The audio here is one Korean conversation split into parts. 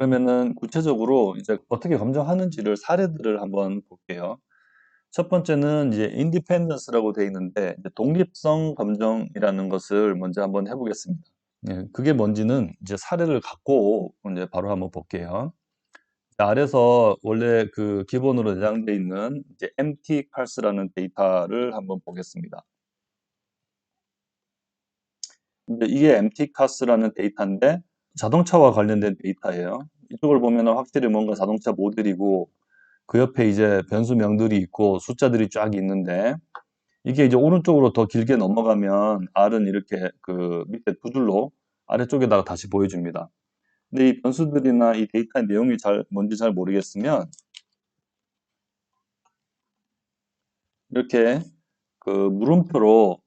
그러면은 구체적으로 이제 어떻게 검증하는지를 사례들을 한번 볼게요. 첫 번째는 이제 independence라고 되어 있는데 독립성 검증이라는 것을 먼저 한번 해보겠습니다. 예, 그게 뭔지는 이제 사례를 갖고 이제 바로 한번 볼게요. 아래서 원래 그 기본으로 내장되어 있는 이제 empty pars라는 데이터를 한번 보겠습니다. 이게 empty cars라는 데이터인데 자동차와 관련된 데이터예요. 이쪽을 보면 확실히 뭔가 자동차 모델이고 그 옆에 이제 변수명들이 있고 숫자들이 쫙 있는데 이게 이제 오른쪽으로 더 길게 넘어가면 R은 이렇게 그 밑에 두 줄로 아래쪽에다가 다시 보여줍니다. 근데 이 변수들이나 이 데이터의 내용이 잘 뭔지 잘 모르겠으면 이렇게 그 물음표로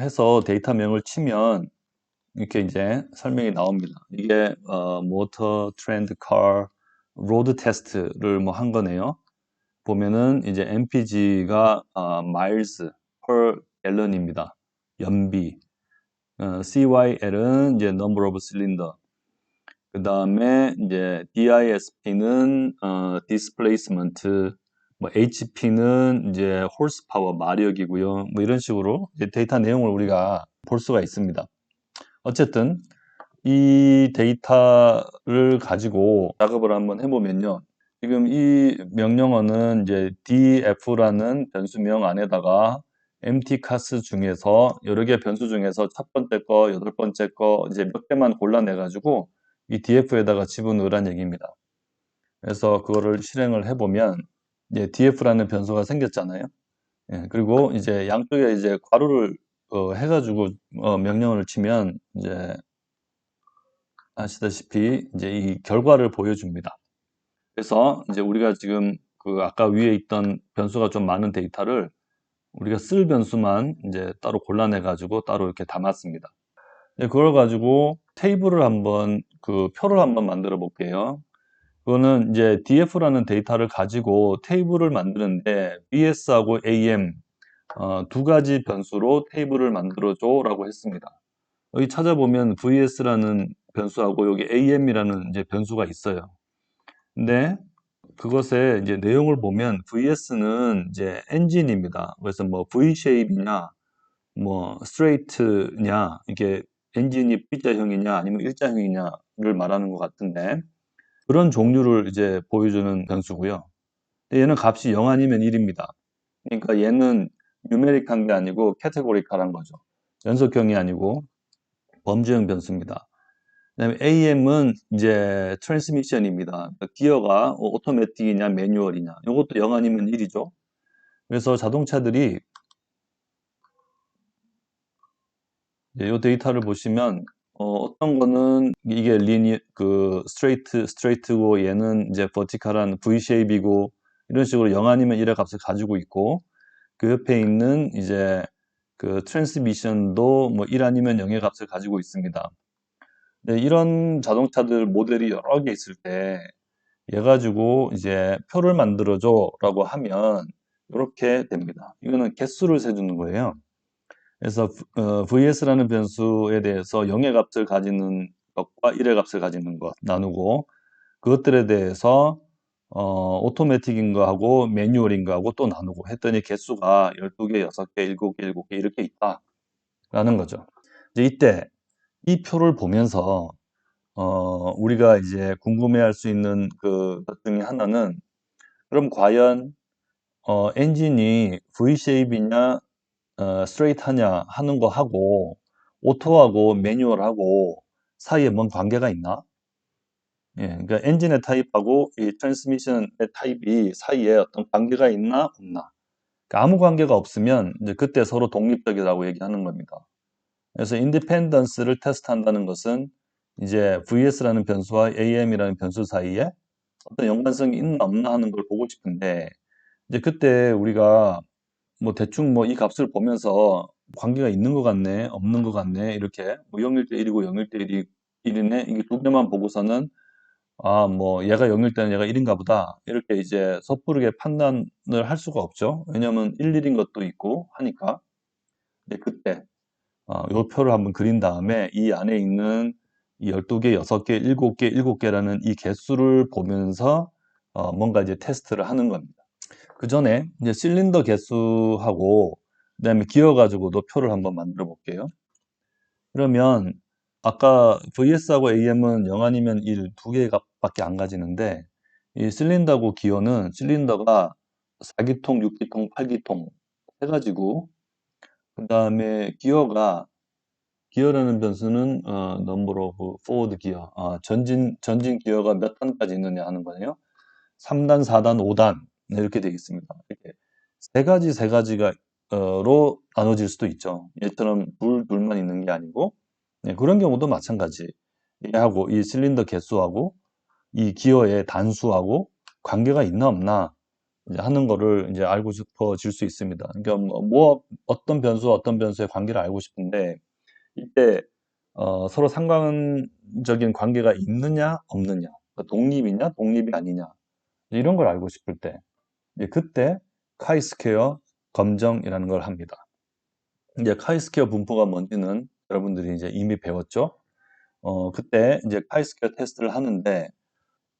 해서 데이터명을 치면 이렇게 이제 설명이 나옵니다. 이게 어, 모터 트렌드 카 로드 테스트를 뭐 한 거네요. 보면은 이제 MPG가 어, miles per gallon입니다. 연비. 어, CYL은 이제 number of cylinder. 그 다음에 이제 DISP는 어, displacement, 뭐 HP는 이제 horsepower 마력이고요. 뭐 이런 식으로 데이터 내용을 우리가 볼 수가 있습니다. 어쨌든 이 데이터를 가지고 작업을 한번 해보면요. 지금 이 명령어는 이제 df라는 변수명 안에다가 empty class 중에서 여러 개 변수 중에서 첫 번째 거, 여덟 번째 거 이제 몇 개만 골라내 가지고 이 df에다가 집어넣으란 얘기입니다. 그래서 그거를 실행을 해보면 이제 df라는 변수가 생겼잖아요. 예, 그리고 이제 양쪽에 이제 괄호를 어, 해가지고 어, 명령어를 치면 이제 아시다시피 이제 이 결과를 보여줍니다. 그래서 이제 우리가 지금 그 아까 위에 있던 변수가 좀 많은 데이터를 우리가 쓸 변수만 이제 따로 골라내 가지고 따로 이렇게 담았습니다. 그걸 가지고 테이블을 한번 그 표를 한번 만들어 볼게요. 그거는 이제 df라는 데이터를 가지고 테이블을 만드는데 bs하고 am 어, 두 가지 변수로 테이블을 만들어줘 라고 했습니다. 여기 찾아보면 vs라는 변수하고 여기 am이라는 이제 변수가 있어요. 근데 그것의 이제 내용을 보면 vs는 이제 엔진입니다. 그래서 뭐 v-shape이냐, 뭐 straight냐, 이게 엔진이 B자형이냐 아니면 일자형이냐를 말하는 것 같은데 그런 종류를 이제 보여주는 변수고요. 얘는 값이 0 아니면 1입니다. 그러니까 얘는 뉴메릭한 게 아니고 캐테고리칼한 거죠. 연속형이 아니고 범주형 변수입니다. 그다음에 AM은 이제 트랜스미션입니다. 그러니까 기어가 오토매틱이냐 매뉴얼이냐. 이것도 0 아니면 1이죠. 그래서 자동차들이 이 데이터를 보시면 어, 떤 거는 이게 리니 그 스트레이트 스트레이트고 얘는 이제 버티컬한 V 쉐입이고 이런 식으로 0 아니면 1의 값을 가지고 있고 그 옆에 있는 이제 그 트랜스미션도 뭐 1 아니면 0의 값을 가지고 있습니다. 네, 이런 자동차들 모델이 여러 개 있을 때 얘 가지고 이제 표를 만들어줘 라고 하면 이렇게 됩니다. 이거는 개수를 세주는 거예요. 그래서 어, vs라는 변수에 대해서 0의 값을 가지는 것과 1의 값을 가지는 것 나누고 그것들에 대해서 어, 오토매틱인 거하고 매뉴얼인 거하고 또 나누고 했더니 개수가 12개, 6개, 7개, 7개 이렇게 있다. 라는 거죠. 이제 이때 이 표를 보면서 어, 우리가 이제 궁금해할 수 있는 그것 중에 하나는 그럼 과연 어, 엔진이 V-쉐입이냐 어, 스트레이트하냐 하는 거 하고 오토하고 매뉴얼하고 사이에 뭔 관계가 있나? 예, 그러니까 엔진의 타입하고 이 트랜스미션의 타입이 사이에 어떤 관계가 있나 없나. 그러니까 아무 관계가 없으면 이제 그때 서로 독립적이라고 얘기하는 겁니다. 그래서 인디펜던스를 테스트한다는 것은 이제 vs라는 변수와 am이라는 변수 사이에 어떤 연관성이 있나 없나 하는 걸 보고 싶은데 이제 그때 우리가 뭐 대충 뭐 이 값을 보면서 관계가 있는 것 같네, 없는 것 같네 이렇게 뭐 0일 때 1이고 0일 때 1이 1이네 이게 두 개만 보고서는 아, 뭐 얘가 0일 때는 얘가 1인가 보다. 이렇게 이제 섣부르게 판단을 할 수가 없죠. 왜냐면 1, 1인 것도 있고 하니까. 네, 그때 어, 요 표를 한번 그린 다음에 이 안에 있는 이 12개, 6개, 7개, 7개라는 이 개수를 보면서 어, 뭔가 이제 테스트를 하는 겁니다. 그 전에 이제 실린더 개수하고 그다음에 기어 가지고도 표를 한번 만들어 볼게요. 그러면 아까 VS하고 AM은 0 아니면 1, 두 개밖에 안 가지는데 이 실린더하고 기어는 실린더가 4기통, 6기통, 8기통 해가지고 그 다음에 기어가 기어라는 변수는 어, number of forward 기어 아, 전진 전진 기어가 몇 단까지 있느냐 하는 거네요. 3단, 4단, 5단 이렇게 되겠습니다. 이렇게 세 가지 세 가지가 로 나눠질 수도 있죠. 얘처럼 둘 둘만 있는 게 아니고 네, 그런 경우도 마찬가지. 얘하고 이 실린더 개수하고 이 기어의 단수하고 관계가 있나 없나 하는 거를 이제 알고 싶어질 수 있습니다. 그러니까 뭐, 뭐 어떤 변수와 어떤 변수의 관계를 알고 싶은데 이때 어, 서로 상관적인 관계가 있느냐 없느냐 그러니까 독립이냐 독립이 아니냐 이런 걸 알고 싶을 때 그때 카이스퀘어 검정이라는 걸 합니다. 이제 카이스퀘어 분포가 뭔지는 여러분들이 이제 이미 배웠죠. 어, 그때 이제 카이스퀘어 테스트를 하는데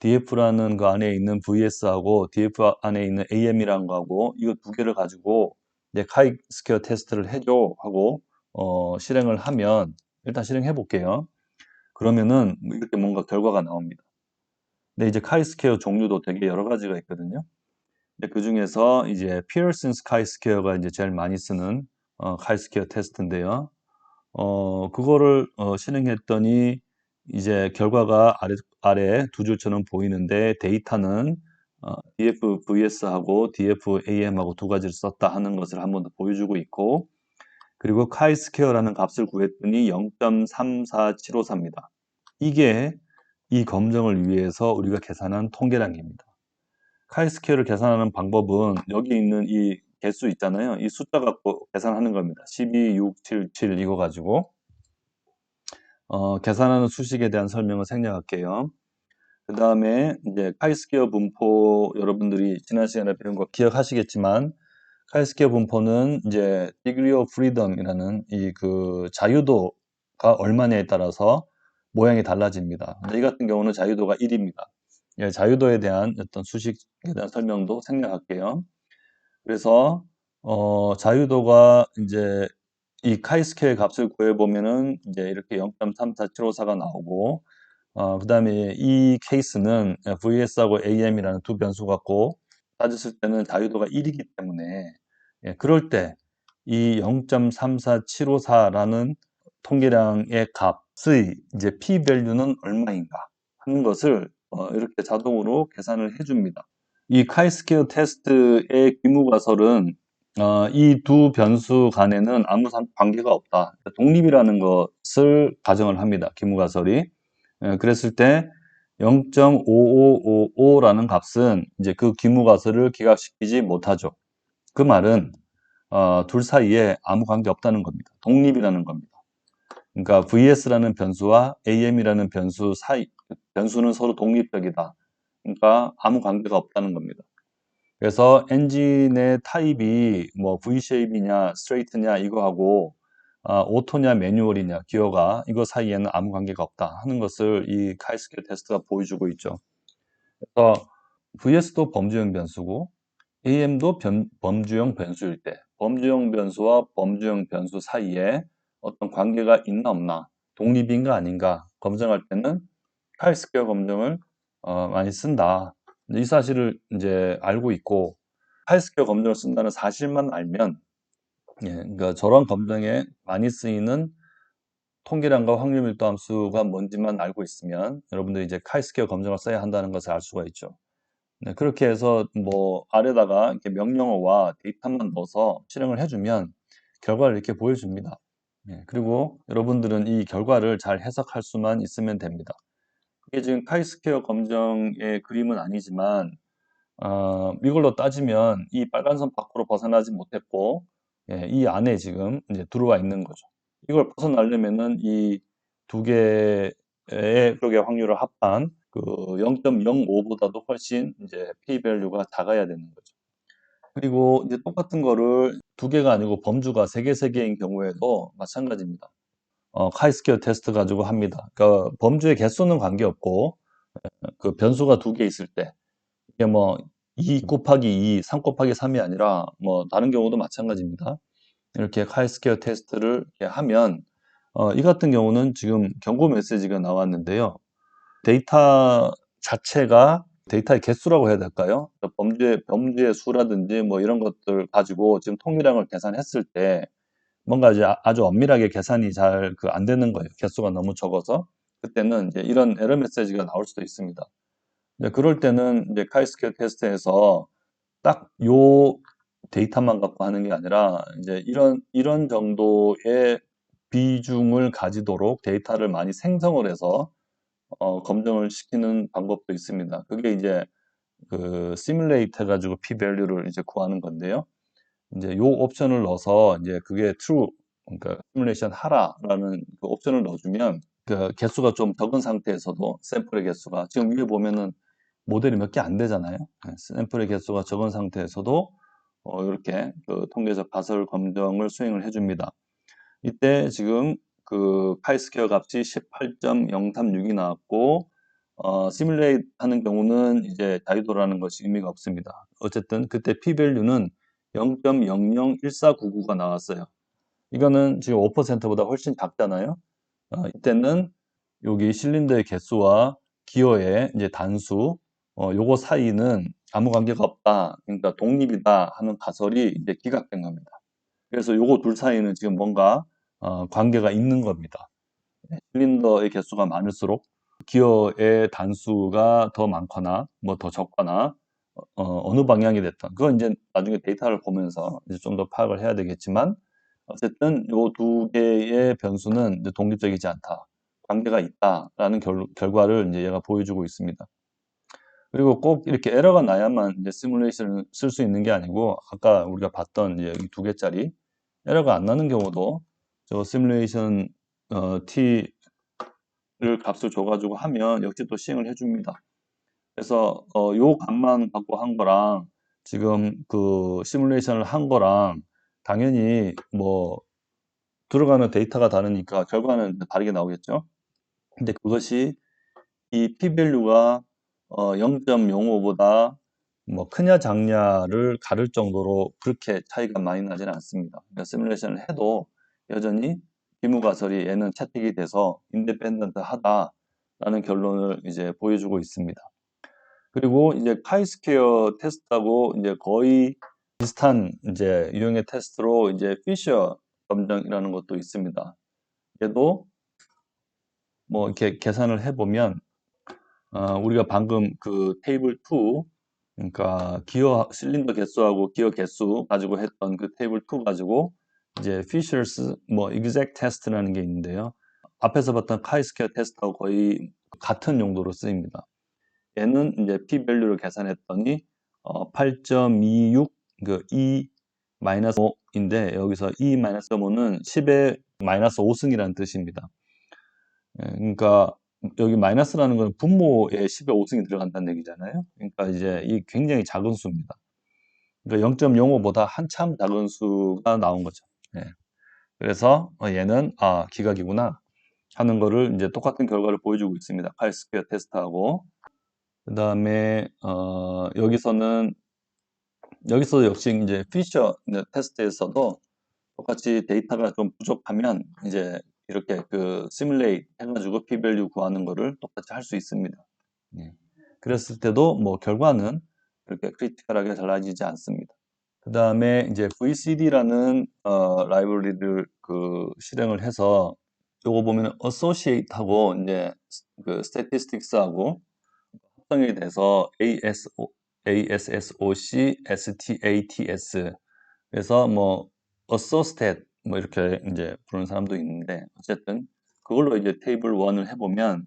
DF라는 그 안에 있는 VS하고 DF 안에 있는 AM이라는 거하고 이거 두 개를 가지고 이제 카이스퀘어 테스트를 해줘 하고 어, 실행을 하면 일단 실행해 볼게요. 그러면은 이렇게 뭔가 결과가 나옵니다. 근데 이제 카이스퀘어 종류도 되게 여러 가지가 있거든요. 그 중에서 이제 피어슨 스 카이스퀘어가 이제 제일 많이 쓰는 어, 카이스퀘어 테스트인데요. 어, 그거를 어, 실행했더니 이제 결과가 아래, 아래 두 줄처럼 보이는데 데이터는 어, DFVS하고 DFAM하고 두 가지를 썼다 하는 것을 한 번 더 보여주고 있고 그리고 카이스퀘어라는 값을 구했더니 0.34754입니다. 이게 이 검정을 위해서 우리가 계산한 통계량입니다. 카이스퀘어를 계산하는 방법은 여기 있는 이 개수 있잖아요. 이 숫자 갖고 계산하는 겁니다. 12, 6, 7, 7 이거 가지고 어, 계산하는 수식에 대한 설명을 생략할게요. 그 다음에 이제 카이스퀘어 분포 여러분들이 지난 시간에 배운 거 기억하시겠지만 카이스퀘어 분포는 이제 degree of freedom이라는 이 그 자유도가 얼마냐에 따라서 모양이 달라집니다. 이 같은 경우는 자유도가 1입니다. 예, 자유도에 대한 어떤 수식에 대한 설명도 생략할게요. 그래서 어, 자유도가 이제 이 카이스케의 값을 구해보면은 이제 이렇게 0.34754가 나오고 어, 그 다음에 이 케이스는 VS하고 AM이라는 두 변수 갖고 따졌을 때는 자유도가 1이기 때문에 예, 그럴 때 이 0.34754라는 통계량의 값의 이제 p 밸류는 얼마인가 하는 것을 어, 이렇게 자동으로 계산을 해줍니다. 이 카이스퀘어 테스트의 기무가설은 어, 이 두 변수 간에는 아무 관계가 없다. 독립이라는 것을 가정을 합니다. 기무가설이. 예, 그랬을 때 0.5555라는 값은 이제 그 기무가설을 기각시키지 못하죠. 그 말은 어, 둘 사이에 아무 관계 없다는 겁니다. 독립이라는 겁니다. 그러니까 VS라는 변수와 AM이라는 변수 사이, 변수는 서로 독립적이다. 그러니까 아무 관계가 없다는 겁니다. 그래서 엔진의 타입이 뭐 V쉐입이냐 스트레이트냐 이거하고 아, 오토냐 매뉴얼이냐 기어가 이거 사이에는 아무 관계가 없다 하는 것을 이 카이스케 테스트가 보여주고 있죠. 그래서 VS도 범주형 변수고 AM도 변, 범주형 변수일 때 범주형 변수와 범주형 변수 사이에 어떤 관계가 있나 없나 독립인가 아닌가 검증할 때는 카이스퀘어 검증을 어, 많이 쓴다. 이 사실을 이제 알고 있고 카이스퀘어 검증을 쓴다는 사실만 알면 예, 그러니까 저런 검증에 많이 쓰이는 통계량과 확률 밀도 함수가 뭔지만 알고 있으면 여러분들이 이제 카이스퀘어 검증을 써야 한다는 것을 알 수가 있죠. 네, 그렇게 해서 뭐 아래다가 명령어와 데이터만 넣어서 실행을 해주면 결과를 이렇게 보여줍니다. 네, 그리고 여러분들은 이 결과를 잘 해석할 수만 있으면 됩니다. 이게 지금 카이스퀘어 검정의 그림은 아니지만 어, 이걸로 따지면 이 빨간 선 밖으로 벗어나지 못했고 예, 이 안에 지금 이제 들어와 있는 거죠. 이걸 벗어나려면은 이 두 개의 그렇게 확률을 합한 그 0.05보다도 훨씬 이제 p 밸류가 작아야 되는 거죠. 그리고 이제 똑같은 거를 두 개가 아니고 범주가 세 개, 세 개인 경우에도 마찬가지입니다. 어, 카이스퀘어 테스트 가지고 합니다. 그러니까 범주의 개수는 관계없고 그 변수가 두 개 있을 때 이게 뭐 2 곱하기 2, 3 곱하기 3이 아니라 뭐 다른 경우도 마찬가지입니다. 이렇게 카이스퀘어 테스트를 하면 어, 이 같은 경우는 지금 경고 메시지가 나왔는데요. 데이터 자체가 데이터의 개수라고 해야 될까요? 범주의, 범주의 수라든지 뭐 이런 것들 가지고 지금 통일량을 계산했을 때 뭔가 이제 아- 아주 엄밀하게 계산이 잘 그 안 되는 거예요. 개수가 너무 적어서. 그때는 이제 이런 에러 메시지가 나올 수도 있습니다. 이제 그럴 때는 이제 카이스퀘어 테스트에서 딱 요 데이터만 갖고 하는 게 아니라 이제 이런 이런 정도의 비중을 가지도록 데이터를 많이 생성을 해서 어, 검증을 시키는 방법도 있습니다. 그게 이제 그 시뮬레이트 해가지고 p 밸류를 이제 구하는 건데요. 이제 요 옵션을 넣어서 이제 그게 true 그러니까 시뮬레이션 하라라는 그 옵션을 넣어주면 그 개수가 좀 적은 상태에서도 샘플의 개수가 지금 위에 보면은 모델이 몇 개 안 되잖아요. 네, 샘플의 개수가 적은 상태에서도 어, 이렇게 그 통계적 가설 검정을 수행을 해줍니다. 이때 지금 그 카이스퀘어 값이 18.036이 나왔고 어, 시뮬레이트 하는 경우는 이제 다이도라는 것이 의미가 없습니다. 어쨌든 그때 p-밸류는 0.001499가 나왔어요. 이거는 지금 5%보다 훨씬 작잖아요. 어, 이때는 여기 실린더의 개수와 기어의 이제 단수, 어, 요거 사이는 아무 관계가 없다. 그러니까 독립이다 하는 가설이 이제 기각된 겁니다. 그래서 요거 둘 사이는 지금 뭔가 어, 관계가 있는 겁니다. 네, 실린더의 개수가 많을수록 기어의 단수가 더 많거나 뭐 더 적거나 어, 느 방향이 됐던 그건 이제 나중에 데이터를 보면서 이제 좀 더 파악을 해야 되겠지만 어쨌든 요두 개의 변수는 독립적이지 않다 관계가 있다라는 결, 결과를 이제 얘가 보여주고 있습니다. 그리고 꼭 이렇게 에러가 나야만 이제 시뮬레이션을 쓸 수 있는 게 아니고 아까 우리가 봤던 이제 두 개짜리 에러가 안 나는 경우도 저 시뮬레이션 어, t를 값을 줘가지고 하면 역시 또 시행을 해줍니다. 그래서 어, 요 값만 갖고 한 거랑 지금 그 시뮬레이션을 한 거랑 당연히 뭐 들어가는 데이터가 다르니까 결과는 다르게 나오겠죠. 근데 그것이 이 p-밸류가 어, 0.05보다 뭐 크냐 작냐를 가를 정도로 그렇게 차이가 많이 나지는 않습니다. 그러니까 시뮬레이션을 해도 여전히 비무가설이 얘는 채택이 돼서 인디펜던트 하다라는 결론을 이제 보여주고 있습니다. 그리고 이제 카이스퀘어 테스트하고 이제 거의 비슷한 이제 유형의 테스트로 이제 피셔 검정이라는 것도 있습니다. 얘도 뭐 이렇게 계산을 해보면 어, 우리가 방금 그 테이블 2 그러니까 기어 실린더 개수하고 기어 개수 가지고 했던 그 테이블 2 가지고 이제 피셔스 뭐 exact test라는 게 있는데요. 앞에서 봤던 카이스퀘어 테스트하고 거의 같은 용도로 쓰입니다. 얘는 이제 p 밸류를 계산했더니 어, 8.26그 e 마이너스 5인데 여기서 e 마이너스 5는 10의 마이너스 5승이라는 뜻입니다. 예, 그러니까 여기 마이너스라는 건 분모에 10의 5승이 들어간다는 얘기잖아요. 그러니까 이제 이 굉장히 작은 수입니다. 그러니까 0.05보다 한참 작은 수가 나온 거죠. 예. 그래서 어, 얘는 아 기각이구나 하는 거를 이제 똑같은 결과를 보여주고 있습니다. 카이스퀘어 테스트하고 그 다음에 어, 여기서는 여기서 역시 이제 피셔 테스트에서도 똑같이 데이터가 좀 부족하면 이제 이렇게 그 시뮬레이트 해가지고 p-value 구하는 거를 똑같이 할 수 있습니다. 예. 그랬을 때도 뭐 결과는 그렇게 크리티컬하게 달라지지 않습니다. 그 다음에 이제 VCD라는 어, 라이브러리를 그 실행을 해서 요거 보면 associate하고 이제 그 statistics하고 합성이 돼서 ASO, ASSOC, STATS 그래서 뭐 assostat 뭐 이렇게 이제 부르는 사람도 있는데 어쨌든 그걸로 이제 테이블 1을 해보면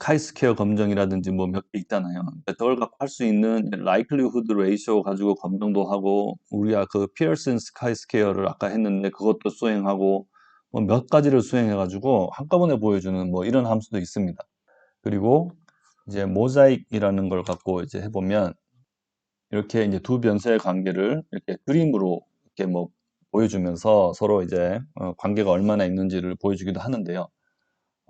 카이스퀘어 검정이라든지 뭐 몇 개 있잖아요. 그걸 갖고 할 수 있는 likelihood ratio 가지고 검정도 하고 우리가 그 피어슨 스 카이스퀘어를 아까 했는데 그것도 수행하고 뭐 몇 가지를 수행해 가지고 한꺼번에 보여주는 뭐 이런 함수도 있습니다. 그리고 이제 모자익이라는 걸 갖고 이제 해보면 이렇게 이제 두 변수의 관계를 이렇게 그림으로 이렇게 뭐 보여주면서 서로 이제 어, 관계가 얼마나 있는지를 보여주기도 하는데요.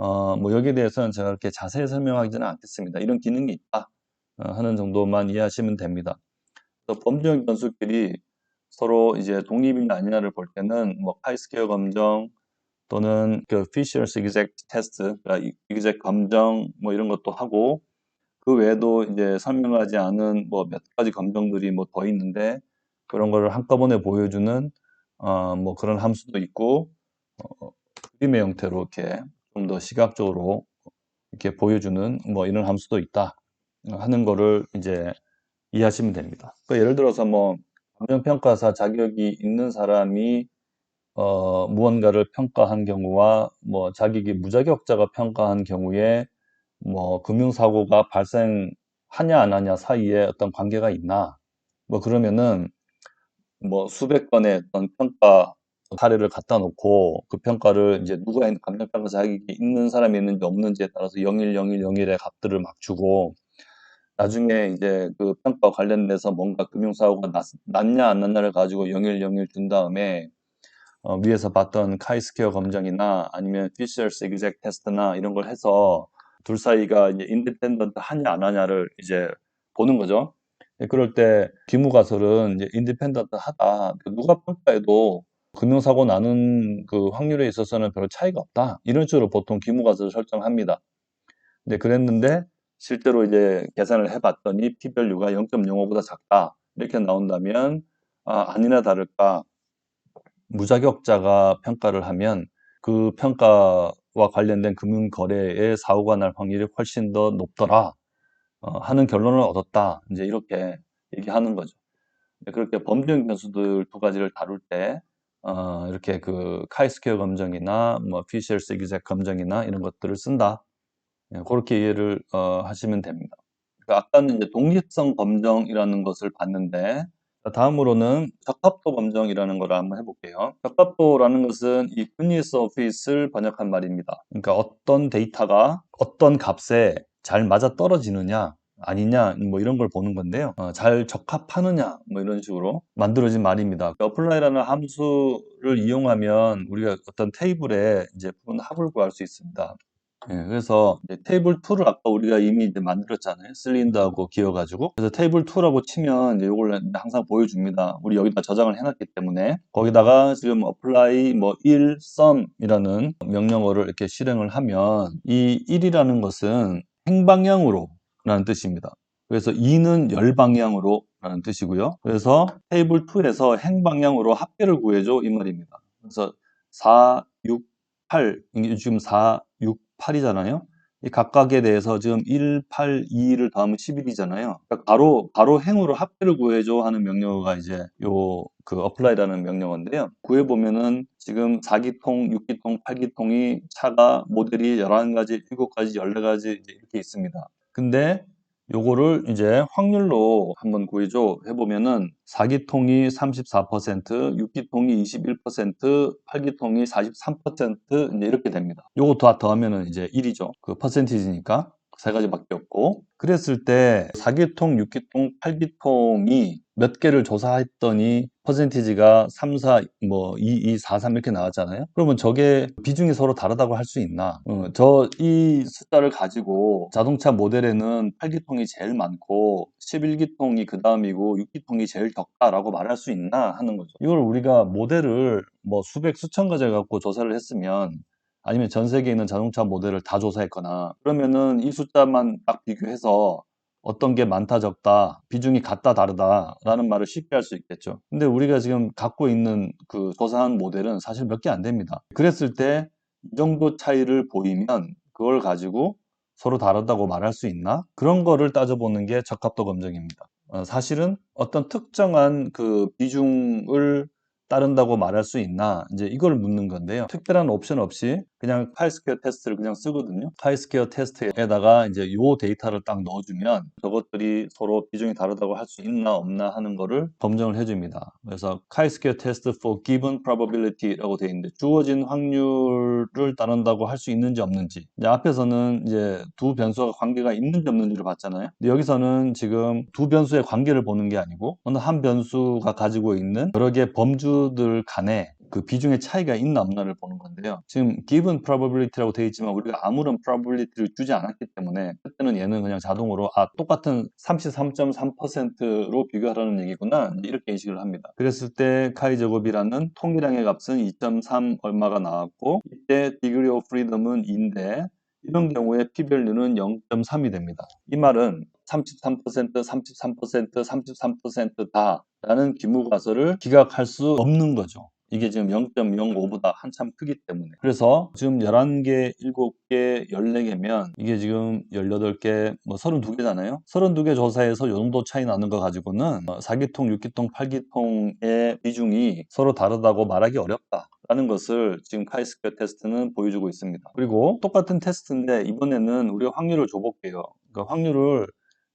어, 뭐 여기에 대해서는 제가 그렇게 자세히 설명하지는 않겠습니다. 이런 기능이 있다 어, 하는 정도만 이해하시면 됩니다. 범죄형 변수끼리 서로 이제 독립이냐 아니냐를 볼 때는 뭐 카이스퀘어 검정 또는 그 Fisher's Exact Test, 그러니까 Exact 검정 뭐 이런 것도 하고 그 외에도 이제 설명하지 않은 뭐 몇 가지 검정들이 뭐 더 있는데 그런 거를 한꺼번에 보여주는 어, 뭐 그런 함수도 있고 어, 그림의 형태로 이렇게 좀 더 시각적으로 이렇게 보여주는 뭐 이런 함수도 있다 하는 거를 이제 이해하시면 됩니다. 그러니까 예를 들어서 뭐 감정평가사 자격이 있는 사람이 어, 무언가를 평가한 경우와 뭐 자격이 무자격자가 평가한 경우에 뭐 금융사고가 발생하냐 안 하냐 사이에 어떤 관계가 있나 뭐 그러면은 뭐 수백 건의 어떤 평가 사례를 갖다 놓고 그 평가를 이제 누가 감정평가 자격이 있는 사람이 있는지 없는지에 따라서 01, 01, 01의 값들을 막 주고 나중에 이제 그 평가 관련돼서 뭔가 금융사고가 났, 났냐 안 났냐를 가지고 01, 01 준 다음에 어, 위에서 봤던 카이스퀘어 검정이나 아니면 피셔스 exact 테스트나 이런 걸 해서 둘 사이가 이제 인디펜던트 하냐 안 하냐를 이제 보는 거죠. 예, 그럴 때 기무가설은 인디펜던트 하다. 그 누가 평가해도 금융사고 나는 그 확률에 있어서는 별 차이가 없다. 이런 식으로 보통 기무가설을 설정합니다. 근데 그랬는데 실제로 이제 계산을 해봤더니 p-value가 0.05보다 작다. 이렇게 나온다면 아, 아니나 다를까 무자격자가 평가를 하면 그 평가와 관련된 금융거래에 사고가 날 확률이 훨씬 더 높더라 어, 하는 결론을 얻었다. 이제 이렇게 얘기하는 거죠. 그렇게 범죄 변수들 두 가지를 다룰 때 어, 이렇게 그 카이스퀘어 검정이나 뭐 피셜스 기색 검정이나 이런 것들을 쓴다. 예, 그렇게 이해를 어, 하시면 됩니다. 그러니까 아까는 이제 독립성 검정이라는 것을 봤는데 다음으로는 적합도 검정이라는 걸 한번 해볼게요. 적합도라는 것은 이 Goodness Office를 번역한 말입니다. 그러니까 어떤 데이터가 어떤 값에 잘 맞아 떨어지느냐 아니냐 뭐 이런 걸 보는 건데요. 어, 잘 적합하느냐 뭐 이런 식으로 만들어진 말입니다. apply라는 함수를 이용하면 우리가 어떤 테이블에 이제 부분 합을 구할 수 있습니다. 예, 그래서 테이블 2를 아까 우리가 이미 이제 만들었잖아요. 슬린더하고 기어가지고. 그래서 테이블 2라고 치면 이걸 항상 보여줍니다. 우리 여기다 저장을 해놨기 때문에. 거기다가 지금 apply 뭐 1, sum이라는 명령어를 이렇게 실행을 하면 이 1이라는 것은 행방향으로 라는 뜻입니다. 그래서 2는 열 방향으로 라는 뜻이고요. 그래서 테이블 2에서 행 방향으로 합계를 구해줘 이 말입니다. 그래서 4, 6, 8, 이게 지금 4, 6, 8이잖아요. 이 각각에 대해서 지금 1, 8, 2를 더하면 11이잖아요. 그러니까 가로, 가로 행으로 합계를 구해줘 하는 명령어가 이제 요 그 apply라는 명령어인데요. 구해 보면은 지금 4기통, 6기통, 8기통이 차가 모델이 11가지, 7가지, 14가지 이렇게 있습니다. 근데 요거를 이제 확률로 한번 구해줘 해보면은 4기통이 34%, 6기통이 21%, 8기통이 43% 이제 이렇게 됩니다. 요거 다 더하면은 이제 1이죠. 그 퍼센티지니까 세 가지밖에 없고 그랬을 때 4기통, 6기통, 8기통이 몇 개를 조사했더니 퍼센티지가 3, 4, 뭐 2, 2, 4, 3 이렇게 나왔잖아요. 그러면 저게 비중이 서로 다르다고 할 수 있나? 어, 저이 숫자를 가지고 자동차 모델에는 8기통이 제일 많고 11기통이 그 다음이고 6기통이 제일 적다라고 말할 수 있나 하는 거죠. 이걸 우리가 모델을 뭐 수백 수천 가지 갖고 조사를 했으면 아니면 전 세계에 있는 자동차 모델을 다 조사했거나 그러면은 이 숫자만 딱 비교해서 어떤 게 많다 적다 비중이 같다 다르다 라는 말을 쉽게 할 수 있겠죠. 근데 우리가 지금 갖고 있는 그 조사한 모델은 사실 몇 개 안 됩니다. 그랬을 때 이 정도 차이를 보이면 그걸 가지고 서로 다르다고 말할 수 있나? 그런 거를 따져보는 게 적합도 검증입니다. 어, 사실은 어떤 특정한 그 비중을 따른다고 말할 수 있나? 이제 이걸 묻는 건데요. 특별한 옵션 없이 그냥 카이스퀘어 테스트를 그냥 쓰거든요. 카이스퀘어 테스트에다가 이제 요 데이터를 딱 넣어주면 저것들이 서로 비중이 다르다고 할 수 있나 없나 하는 거를 검증을 해줍니다. 그래서 카이스퀘어 테스트 for given probability라고 되어 있는데 주어진 확률을 따른다고 할 수 있는지 없는지 이제 앞에서는 이제 두 변수가 관계가 있는지 없는지를 봤잖아요. 근데 여기서는 지금 두 변수의 관계를 보는 게 아니고 어느 한 변수가 가지고 있는 여러 개의 범주들 간에 그 비중의 차이가 있나 없나를 보는 건데요. 지금 given probability라고 되어 있지만 우리가 아무런 probability를 주지 않았기 때문에 그때는 얘는 그냥 자동으로 아 똑같은 33.3%로 비교하라는 얘기구나 이렇게 인식을 합니다. 그랬을 때 카이 제곱이라는 통계량의 값은 2.3 얼마가 나왔고 이때 degree of freedom은 2인데 이런 경우에 p-value는 0.3이 됩니다. 이 말은 33%, 33%, 33%다 라는 기무가설을 기각할 수 없는 거죠. 이게 지금 0.05보다 한참 크기 때문에. 그래서 지금 11개, 7개, 14개면 이게 지금 18개, 뭐 32개잖아요. 32개 조사에서 이 정도 차이 나는 거 가지고는 4기통, 6기통, 8기통의 비중이 서로 다르다고 말하기 어렵다. 라는 것을 지금 카이스퀘어 테스트는 보여주고 있습니다. 그리고 똑같은 테스트인데 이번에는 우리가 확률을 줘볼게요. 그러니까 확률을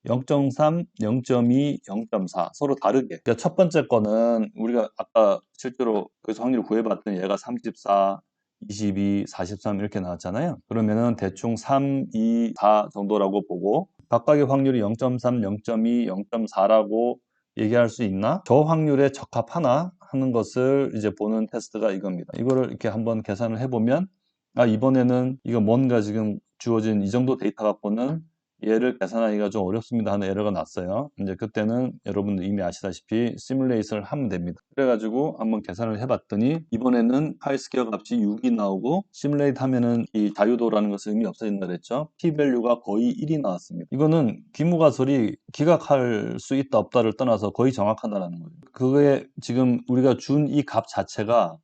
0.3, 0.2, 0.4 서로 다르게. 그러니까 첫 번째 거는 우리가 아까 실제로 그 확률을 구해봤더니 얘가 34, 22, 43 이렇게 나왔잖아요. 그러면은 대충 3, 2, 4 정도라고 보고 각각의 확률이 0.3, 0.2, 0.4라고 얘기할 수 있나? 저 확률에 적합하나 하는 것을 이제 보는 테스트가 이겁니다. 이거를 이렇게 한번 계산을 해보면 아 이번에는 이거 뭔가 지금 주어진 이 정도 데이터 갖고는 얘를 계산하기가 좀 어렵습니다 하는 에러가 났어요. 이제 그때는 여러분들 이미 아시다시피 시뮬레이션을 하면 됩니다. 그래가지고 한번 계산을 해봤더니 이번에는 카이스퀘어 값이 6이 나오고 시뮬레이트 하면은 이 자유도라는 것은 의미 없어진다 그랬죠. p-value가 거의 1이 나왔습니다. 이거는 기무가설이 기각할 수 있다 없다를 떠나서 거의 정확하다라는 거예요. 그게 지금 우리가 준 이 값 자체가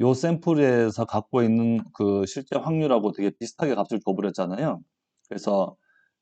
요 샘플에서 갖고 있는 그 실제 확률하고 되게 비슷하게 값을 줘버렸잖아요. 그래서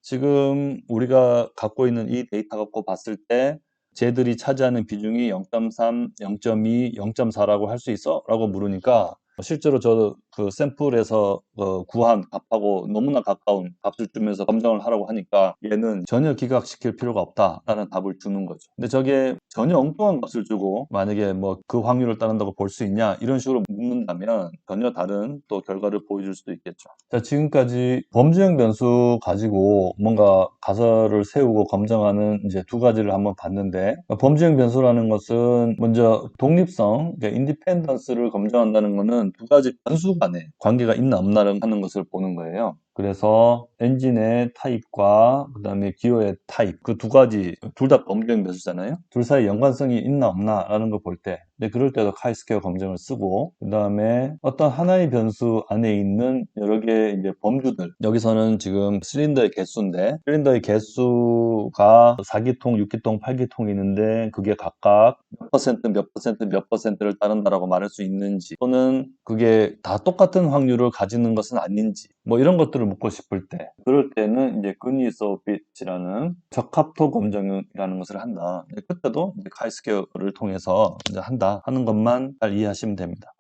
지금 우리가 갖고 있는 이 데이터 갖고 봤을 때 쟤들이 차지하는 비중이 0.3, 0.2, 0.4라고 할 수 있어? 라고 물으니까 실제로 저 그 샘플에서 어, 구한 값하고 너무나 가까운 값을 주면서 검정을 하라고 하니까 얘는 전혀 기각시킬 필요가 없다라는 답을 주는 거죠. 근데 저게 전혀 엉뚱한 값을 주고 만약에 뭐 그 확률을 따른다고 볼 수 있냐 이런 식으로 묻는다면 전혀 다른 또 결과를 보여줄 수도 있겠죠. 자 지금까지 범주형 변수 가지고 뭔가 가설을 세우고 검증하는 이제 두 가지를 한번 봤는데 범주형 변수라는 것은 먼저 독립성, 그러니까 인디펜던스를 검증한다는 것은 두 가지 변수 간에 관계가 있나 없나를 하는 것을 보는 거예요. 그래서 엔진의 타입과 그 다음에 기어의 타입 그 두 가지 둘 다 검증 변수잖아요. 둘 사이 연관성이 있나 없나 라는 걸 볼 때, 근데 그럴 때도 카이스퀘어 검증을 쓰고 그 다음에 어떤 하나의 변수 안에 있는 여러 개의 이제 범주들 여기서는 지금 실린더의 개수인데 실린더의 개수가 4기통, 6기통, 8기통이 있는데 그게 각각 몇 퍼센트, 몇 퍼센트, 몇 퍼센트를 따른다라고 말할 수 있는지 또는 그게 다 똑같은 확률을 가지는 것은 아닌지 뭐 이런 것들을 묻고 싶을 때 그럴 때는 이제 근니서 빛이라는 적합도 검증이라는 것을 한다. 그때도 카이스퀘어를 통해서 한다 하는 것만 잘 이해하시면 됩니다.